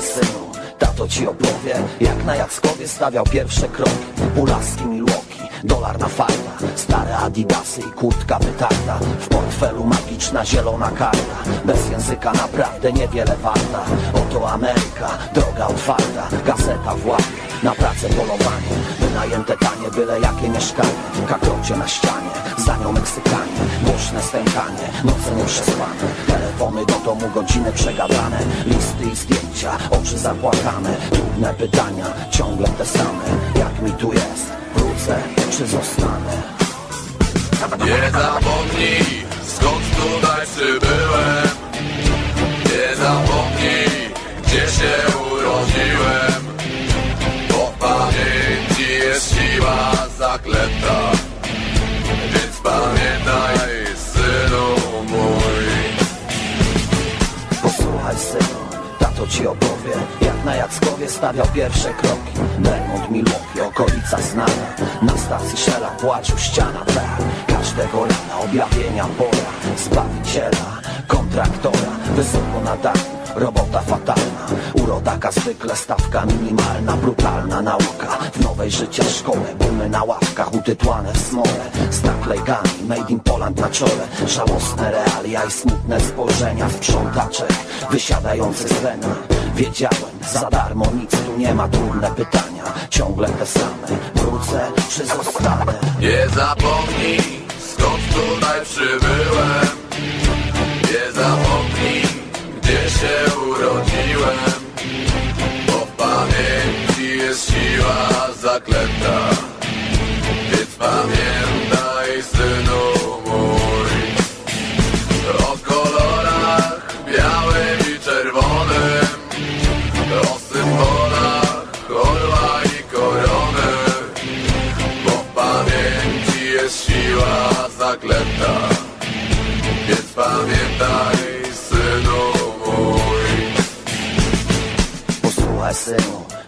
Synu, tato ci opowie Jak na Jackowie stawiał pierwsze kroki. Pulaski Milwaukee, dolar na farta Stare adidasy i kurtka wytarta W portfelu magiczna zielona karta Bez języka naprawdę niewiele warta. Oto Ameryka, droga otwarta Gazeta na pracę polowanie Wynajęte tanie, byle jakie mieszkanie. Kakrocie na ścianie, za nią Meksykanie. Głośne stękanie, noce nieprzespane Telefony do domu, godziny przegadane Listy i zdjęcia, oczy zapłakane. Trudne pytania, ciągle te same. Jak mi tu jest, wrócę czy zostanę? Nie zapomnij, skąd tutaj przybyłem synu, tato ci opowie Jak na Jackowie stawiał pierwsze kroki. Belmont, Milwaukee, okolica znana Na stacji Shella płacił ściana tak Każdego rana objawienia pora Zbawiciela, kontraktora Wysoko na dachu, robota fatalna Urodaka zwykle stawka minimalna Brutalna nauka. W nowej życia szkole Bumy na ławkach utytłane w smole. Staklejkami, made in Poland na czole. Żałosne realia i smutne spojrzenia Sprzątaczek wysiadający z lena Wiedziałem, za darmo nic tu nie ma Trudne pytania, ciągle te same Wrócę czy zostanę? Nie zapomnij, skąd tutaj przybyłem zaklęta Więc pamiętaj, synu mój. O kolorach białym i czerwonym. O symbolach orła i korony. Bo w pamięci jest siła zaklęta. Więc pamiętaj, synu mój. Posłuchaj synu,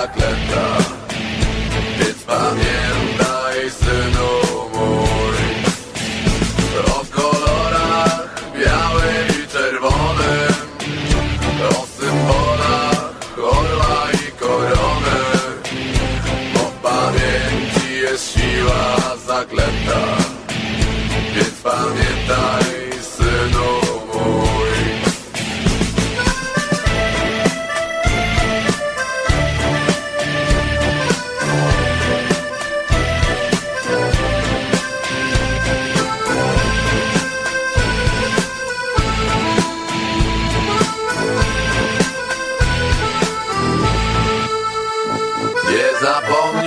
Zaklęta. Więc pamiętaj, synu mój. O kolorach białym i czerwonym O symbolach orła i korony. Bo w pamięci jest siła zaklęta